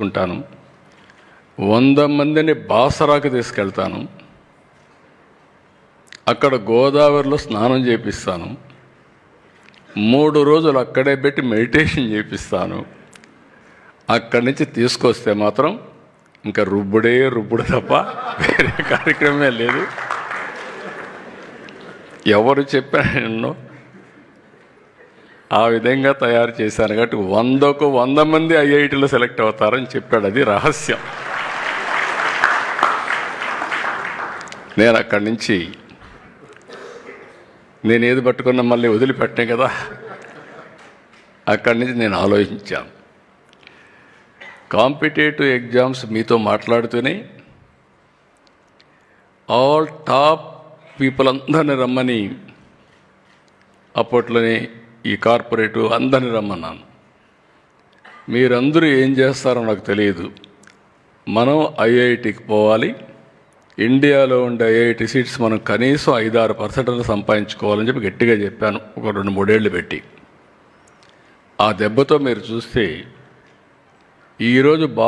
ఉంటాను వంద మందిని బాసరాకు తీసుకెళ్తాను. అక్కడ గోదావరిలో స్నానం చేపిస్తాను. మూడు రోజులు అక్కడే పెట్టి మెడిటేషన్ చేపిస్తాను. అక్కడి నుంచి తీసుకొస్తే మాత్రం ఇంకా రుబ్బుడే రుబ్బుడు తప్ప వేరే కార్యక్రమమే లేదు. ఎవరు చెప్పాను ఆ విధంగా తయారు చేశాను కాబట్టి వందకు వంద మంది ఐఐటీలో సెలెక్ట్ అవుతారని చెప్పాడు. అది రహస్యం. నేను అక్కడి నుంచి నేను ఏది పట్టుకున్నా మళ్ళీ వదిలిపెట్టే కదా. అక్కడి నుంచి నేను ఆలోచించాను. కాంపిటేటివ్ ఎగ్జామ్స్ మీతో మాట్లాడుతూనే ఆల్ టాప్ పీపుల్ అందరిని రమ్మని అప్పట్లోనే ఈ కార్పొరేటు అందరిని రమ్మన్నాను. మీరందరూ ఏం చేస్తారో నాకు తెలియదు. మనం ఐఐటికి పోవాలి. ఇండియాలో ఉండే ఐఐటి సీట్స్ మనం కనీసం ఐదారు పర్సెంట్లు సంపాదించుకోవాలని చెప్పి గట్టిగా చెప్పాను. ఒక రెండు మూడేళ్ళు పెట్టి. ఆ దెబ్బతో మీరు చూస్తే ఈరోజు బా